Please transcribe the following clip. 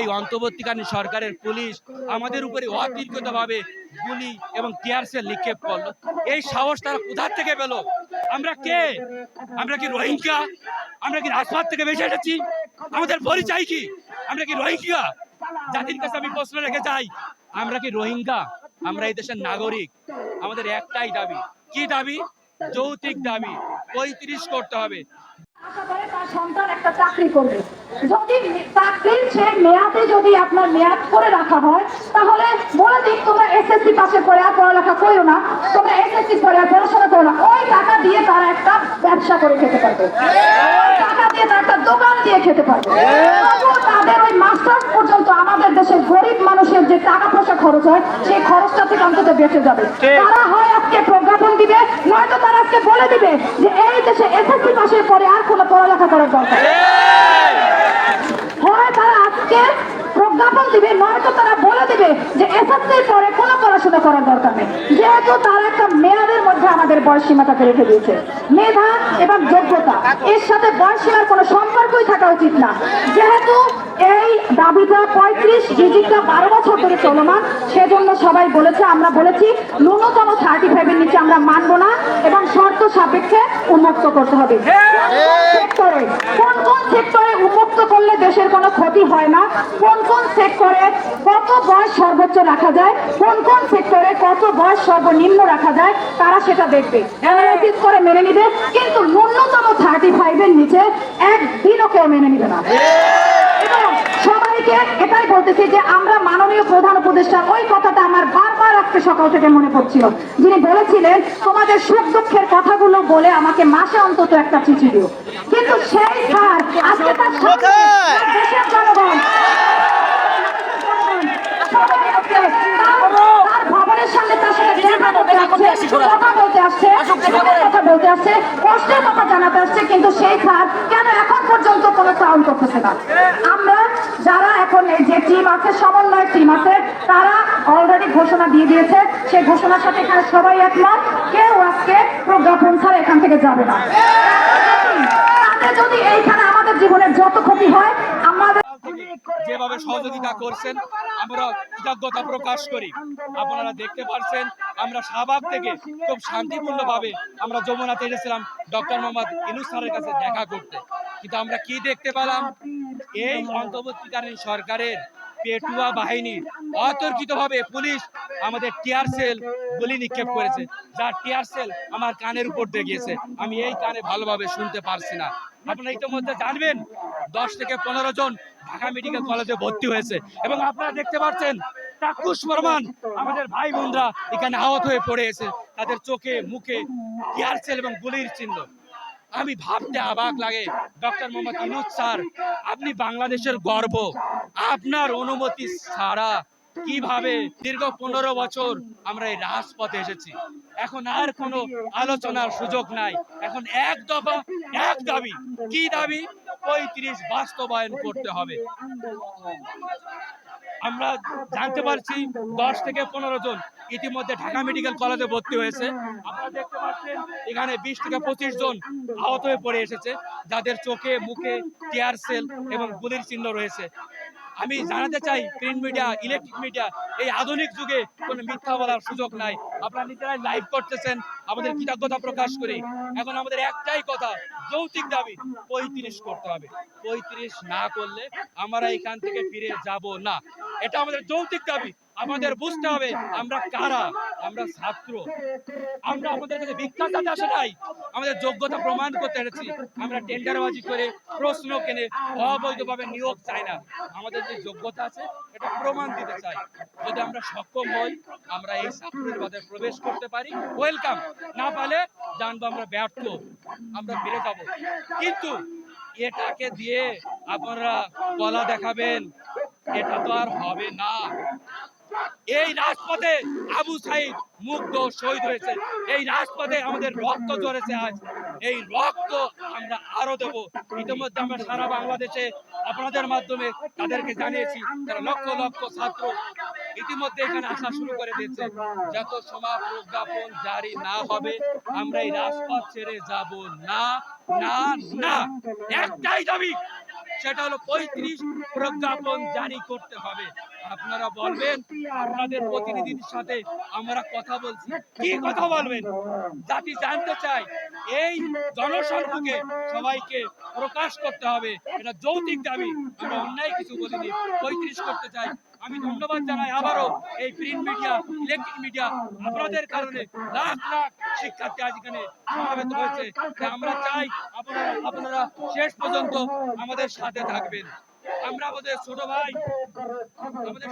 এই অন্তর্বর্তীকালীন সরকারের পুলিশ আমাদের উপরে অতিরিক্তভাবে গুলি এবং টিয়ার সেল নিক্ষেপ করল। এই সাহস তারা কোথার থেকে পেল? আমরা কে? আমরা কি রোহিঙ্গা? আমরা কি রাজপথ থেকে বেঁচে এসেছি? আমাদের পরিচয় কি? আমরা কি রোহিঙ্গা? জাতির কাছে আমি প্রশ্ন রেখে চাই আমরা কি রোহিঙ্গা? আমরা এই দেশের নাগরিক। আমাদের একটাই দাবি। কি দাবি? যৌতিক দাবি। পঁয়ত্রিশ করতে হবে। আশা করে তার সন্তান একটা চাকরি করবে। যদি চাকরির সে মেয়াদে যদি আপনার মেয়াদ করে রাখা হয় তাহলে বলে দিক তোমরা এসএসসি পাশে পড়ে আর পড়ালেখা করো না। তোমরা এসএসসি পড়ে আর পড়াশোনা করো না। ওই টাকা দিয়ে তারা একটা ব্যবসা করে খেতে পারবে। টাকা দিয়ে তারা একটা দোকান দিয়ে খেতে পারবে। তাদের ওই মাস্টার্স পর্যন্ত আমাদের দেশের গরিব মানুষের যে টাকা পয়সা খরচ হয় সেই খরচটা থেকে অন্তত বেঁচে যাবে। তারা হয় আজকে প্রজ্ঞাপন দিবে নয়তো তারা আজকে বলে দিবে যে এই দেশে এসএসসি পাশে পরে আর কোনো পড়ালেখা করার দরকার নেই। হয় তারা আজকে প্রজ্ঞাপন দিবে নয়তো তারা বলে দিবে যে এসএসসির পরে কোনো পড়াশোনা করার দরকার নেই। যেহেতু তারা একটা মেয়াদের মধ্যে আমাদের বয়স সীমাটাকে রেখে দিয়েছে। মেধা এবং যোগ্যতা এর সাথে বয়স সীমার কোনো সম্পর্কই থাকা উচিত না। যেহেতু এই দাবিটা পঁয়ত্রিশ ডিজিটটা বারো বছর ধরে চলমান সেজন্য সবাই বলেছে আমরা বলেছি ন্যূনতম থার্টি ফাইভের নিচে আমরা মানবো না এবং শর্ত সাপেক্ষে উন্মুক্ত করতে হবে সেক্টরে কোন কোন সেক্টরে দেশের কোনো ক্ষতি হয় না। কোন কোন সেক্টরে কত বয়স সর্বোচ্চ রাখা যায়, কোন কোন সেক্টরে কত বয়স সর্বনিম্ন রাখা যায়, তারা সেটা দেখবে। অ্যানালাইসিস করে মেনে নিবে, কিন্তু ন্যূনতম থার্টি ফাইভের নিচে একদিনও কেউ মেনে নিবে না। সবাইকে বলতেছি যে আমরা মাননীয় প্রধান উপদেষ্টা ওই কথাটা আমার বারবার আজকে সকাল থেকে মনে পড়ছিল। যিনি বলেছিলেন তোমাদের সুখ দুঃখের কথাগুলো বলে আমাকে মাসে অন্তত একটা চিঠি দিও। কিন্তু সেই স্যার আজকে তার সামনে দেশের জনগণ তার- তার ভবনের সামনে তার সাথে দেখা করতে আসছে কথা বলতে আসছে কথা বলতে আসছে কষ্টের কথা জানাতে আসছে কিন্তু সেই স্যার কেন এখন পর্যন্ত কোনো সাউন্ড করতেছে না? আমরা যারা এখন এই যে টিম আছে সমন্বয় টিম আছে, তারা অলরেডি ঘোষণা দিয়ে দিয়েছে। সেই ঘোষণার সাথে এখানে সবাই একমত, কেউ আজকে প্রজ্ঞাপন ছাড়া এখান থেকে যাবে না। যদি এইখানে আমাদের জীবনের যত ক্ষতি হয়, আমাদের যেভাবে সহযোগিতা করছেন, আমরা কৃতজ্ঞতা প্রকাশ করি। আপনারা দেখতে পারছেন, আমরা শাহবাগ থেকে খুব শান্তিপূর্ণভাবে আমরা যমুনাতে এসেছিলাম, ডক্টর মোহাম্মদ ইনুস স্যারের কাছে দেখা করতে। কিন্তু আমরা কি দেখতে পেলাম? এই অন্তর্বর্তীকালীন সরকারের পেটুয়া বাহিনীর অতর্কিতভাবে পুলিশ আমাদের টিয়ার সেল গুলি নিক্ষেপ করেছে। যার টিয়ার সেল আমার কানের উপর দিয়ে গিয়েছে। আমি এই কানে ভালোভাবে শুনতে পারছি না। আপনারা ইতিমধ্যে জানবেন দশ থেকে পনেরো জন ঢাকা মেডিকেল কলেজে ভর্তি হয়েছে। এবং আপনারা দেখতে পাচ্ছেন চাক্ষুষ প্রমাণ আমাদের ভাই বোনরা এখানে আহত হয়ে পড়ে আছে। তাদের চোখে মুখে টিয়ার সেল এবং গুলির চিহ্ন। আমি ভাবতে অবাক লাগে। ডক্টর মোহাম্মদ ইনুজ স্যার, আপনি বাংলাদেশের গর্ব। আপনার অনুমতি ছাড়া কীভাবে দীর্ঘ পনেরো বছর আমরা এই রাজপথে এসেছি? এখন আর কোনো আলোচনার সুযোগ নাই। এখন এক দফা, এক দাবি। কি দাবি? পঁয়ত্রিশ বাস্তবায়ন করতে হবে। আমরা জানতে পারছি দশ থেকে পনেরো জন ইতিমধ্যে ঢাকা মেডিকেল কলেজে ভর্তি হয়েছে। আপনারা দেখতে পাচ্ছেন, এখানে বিশ থেকে পঁচিশ জন আহত হয়ে পড়ে এসেছে, যাদের চোখে, মুখে টিয়ার সেল এবং গুলির চিহ্ন রয়েছে। আমি জানাতে চাই প্রিন্ট মিডিয়া ইলেকট্রিক মিডিয়া এই আধুনিক যুগে কোনো মিথ্যা বলার সুযোগ নাই। আপনারা নিজেরাই লাইভ করতেছেন, আমাদের কৃতজ্ঞতা প্রকাশ করি। এখন আমাদের একটাই কথা যৌতিক দাবি, পঁয়ত্রিশ করতে হবে। পঁয়ত্রিশ না করলে আমরা এখান থেকে ফিরে যাব না। এটা আমাদের যৌতিক দাবি। আমাদের বুঝতে হবে আমরা কারা, আমরা ছাত্র। আমরা আমাদের কাছে বিখ্যাত আসে নাই। আমাদের যোগ্যতা প্রমাণ করতে এসেছি। আমরা টেন্ডারবাজি করে প্রশ্ন কেনে অবৈধভাবে নিয়োগ চাই না। আমাদের যে যোগ্যতা আছে, এটা প্রমাণ দিতে চাই। যদি আমরা সক্ষম হই, আমরা এই চাকরির বাজারে প্রবেশ করতে পারি। ওয়েলকাম না পালে জানব আমরা ব্যর্থ। আমরা ফিরে যাব। কিন্তু এটাকে দিয়ে আপনারা কলা দেখাবেন এটা তো আর হবে না। এই রাজপথে আবু সাইদ মুগ্ধ শহীদ হয়েছে। এই রাজপথে আমাদের রক্ত ঝরেছে আজ। এই রক্ত আমরা আরও দেব। ইতিমধ্যে আমরা সারা বাংলাদেশে আপনাদের মাধ্যমে তাদেরকে জানিয়েছি তারা লক্ষ লক্ষ ছাত্র ইতিমধ্যে এখানে আসা শুরু করে দিয়েছে। যত সময় প্রজ্ঞাপন জারি না হবে, আমরা এই রাজপথ ছেড়ে যাব না না না। একটাই দাবি সেটা হলো পঁয়ত্রিশ প্রজ্ঞাপন জারি করতে হবে। আপনারা বলবেন, আপনাদের প্রতিনিধির সাথে আমরা কথা বলছি। কি কথা বলবেন? জাতি জানতে চাই এই জনসম্মুখে সবাইকে প্রকাশ করতে হবে। এটা যৌতিক দাবি। আমরা অন্যায় কিছু বলিনি। পঁয়ত্রিশ করতে চাই। আমি ধন্যবাদ জানাই আবারও এই প্রিন্ট মিডিয়া ইলেকট্রিক মিডিয়া আপনাদের কারণে। লাখ লাখ শিক্ষার্থী আজ এখানে সমাবেত হয়েছে। আমরা চাই আপনারা আপনারা শেষ পর্যন্ত আমাদের সাথে থাকবেন। আমরা আমাদের ছোট ভাই, আমাদের